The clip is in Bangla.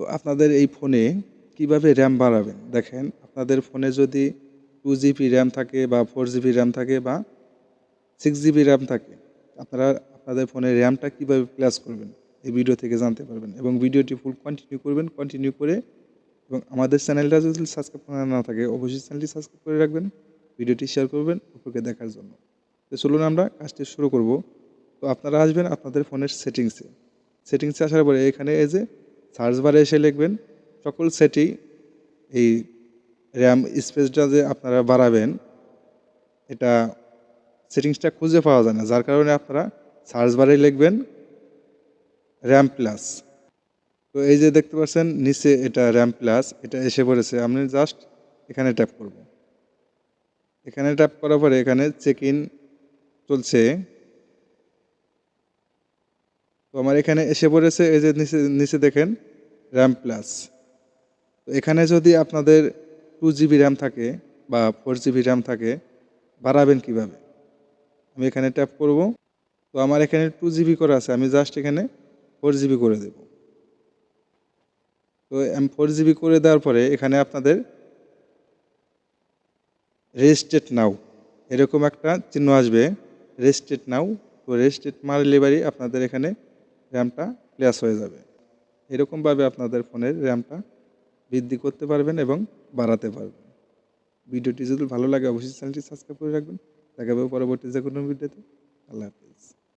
তো আপনাদের এই ফোনে কীভাবে র্যাম বাড়াবেন? দেখেন, আপনাদের ফোনে যদি টু জিবি র্যাম থাকে বা ফোর জিবি র্যাম থাকে বা সিক্স জিবি র্যাম থাকে, আপনারা আপনাদের ফোনের র্যামটা কীভাবে প্লাস করবেন? এই ভিডিও থেকে জানতে পারবেন এবং ভিডিওটি ফুল কন্টিনিউ করবেন কন্টিনিউ করে এবং আমাদের চ্যানেলটা যদি সাবস্ক্রাইব করা না থাকে, অবশ্যই চ্যানেলটি সাবস্ক্রাইব করে রাখবেন, ভিডিওটি শেয়ার করবেন উপরকে দেখার জন্য। তো চলুন আমরা কাজটি শুরু করব। তো আপনারা আসবেন আপনাদের ফোনের সেটিংসে সেটিংসে আসার পরে এখানে এই যে সার্চ বারে এসে লিখবেন, সকল সেটিং এই র্যাম স্পেসটা যে আপনারা বাড়াবেন, এটা সেটিংসটা খুঁজে পাওয়া যায় না। যার কারণে আপনারা সার্চ বারে লিখবেন র্যাম প্লাস তো এই যে দেখতে পাচ্ছেন, নিচে এটা র্যাম প্লাস এটা এসে পড়েছে। আমি জাস্ট এখানে ট্যাপ করব। এখানে ট্যাপ করার পরে এখানে চেক ইন চলছে। তো আমার এখানে এসে পড়েছে, এই যে নিচে নিচে দেখেন র্যাম প্লাস তো এখানে যদি আপনাদের টু জিবি র্যাম থাকে বা ফোর জিবি র্যাম থাকে, বাড়াবেন কীভাবে? আমি এখানে ট্যাপ করব। তো আমার এখানে টু জিবি করা আছে, আমি জাস্ট এখানে ফোর জিবি করে দেব। তো আমি ফোর জিবি করে দেওয়ার পরে এখানে আপনাদের রেজিস্টেড নাও এরকম একটা চিহ্ন আসবে রেজিস্টেড নাও তো রেজিস্টেড মারলে বাড়ি আপনাদের এখানে র্যামটা প্লেস হয়ে যাবে। এরকমভাবে আপনাদের ফোনের র্যামটা বৃদ্ধি করতে পারবেন এবং বাড়াতে পারবেন। ভিডিওটি যদি ভালো লাগে, অবশ্যই চ্যানেলটি সাবস্ক্রাইব করে রাখবেন। দেখাবে পরবর্তী যে কোনো ভিডিওতে। আল্লাহ হাফিজ।